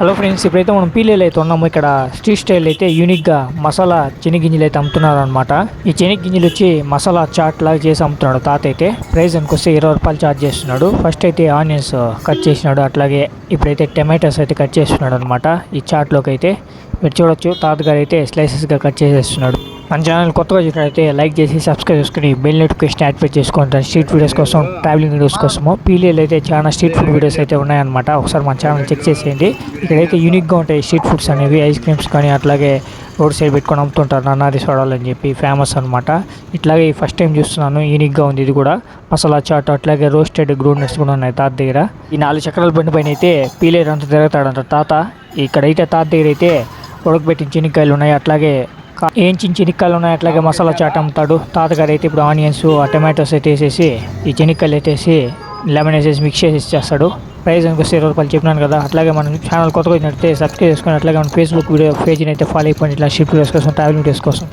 Hello friends ఇప్పుడైతే మనం పీలేలు అయితే ఉన్నాము. ఇక్కడ స్ట్రీట్ స్టైల్ అయితే యూనిక్గా మసాలా చెని గింజలు అయితే అమ్ముతున్నారు అనమాట ఈ చెనిగింజలు వచ్చి మసాలా చాట్ లాగా చేసి అమ్ముతున్నాడు తాత అయితే. ప్రైస్ అనుకొస్తే ఇరవై రూపాయలు చార్జ్ చేస్తున్నాడు. ఫస్ట్ అయితే ఆనియన్స్ కట్ చేసినాడు. అట్లాగే ఇప్పుడైతే టమాటోస్ అయితే కట్ చేస్తున్నాడు అనమాట ఈ చాట్లోకి అయితే. మీరు చూడొచ్చు తాతగారు అయితే స్లైసెస్గా కట్ చేసేస్తున్నాడు. మన ఛానల్ కొత్తగా చూసినట్లయితే లైక్ చేసి సబ్స్క్రైబ్ చేసుకుని బెల్ నోటిఫికేషన్ యాక్టివేట్ చేసుకుంటాను స్ట్రీట్ వీడియోస్ కోసం ట్రావెలింగ్ వీడియోస్ కోసము పీలీలు అయితే చాలా స్ట్రీట్ ఫుడ్ వీడియోస్ అయితే ఉన్నాయన్నమాట. ఒకసారి మన ఛానల్ చెక్ చేసేయండి. ఇక్కడైతే యూనిక్గా ఉంటాయి స్ట్రీట్ ఫుడ్స్ అనేవి ఐస్ క్రీమ్స్ కానీ అట్లాగే రోడ్ సైడ్ పెట్టుకొని అమ్ముతుంటారు నన్నారి సోడాలు అని చెప్పి ఫేమస్ అనమాట ఇట్లాగే ఫస్ట్ టైం చూస్తున్నాను యూనిక్గా ఉంది ఇది కూడా. మసాలా చాట్ అట్లాగే రోస్టెడ్ గ్రూడ్నెస్ కూడా ఉన్నాయి తాత దగ్గర. ఈ నాలుగు చక్రాల బండి పైన అయితే పీలేరు అంతా తిరుగుతాడంట తాత. ఇక్కడైతే తాత దగ్గర అయితే ఉడకబెట్టిన చెనిక్కాయలు ఉన్నాయి అట్లాగే ఏంచిన చెనిక్కాయలు ఉన్నాయి? అట్లాగే మసాలా చాట్ అమ్ముతాడు. తాతగారు అయితే ఇప్పుడు ఆనియన్స్ ఆ టమాటోస్ అయితే వేసేసి ఈ చెనిక్కాయలు అయితే లెమన్ వేసేసి మిక్స్ చేసి ఇచ్చేస్తాడు. ప్రైస్ అనుకోసి ఇరవై రూపాయలు చెప్పినాను కదా. అట్లాగే మనం ఛానల్ కొత్తగా వచ్చినట్లయితే సబ్స్క్రైబ్ చేసుకొని అట్లాగే మన ఫేస్బుక్ వీడియో పేజ్ని అయితే ఫాలో అయిపోయింది ఇట్లా షిఫ్ట్ చేసుకోసం ట్రావెలింగ్ కోసం.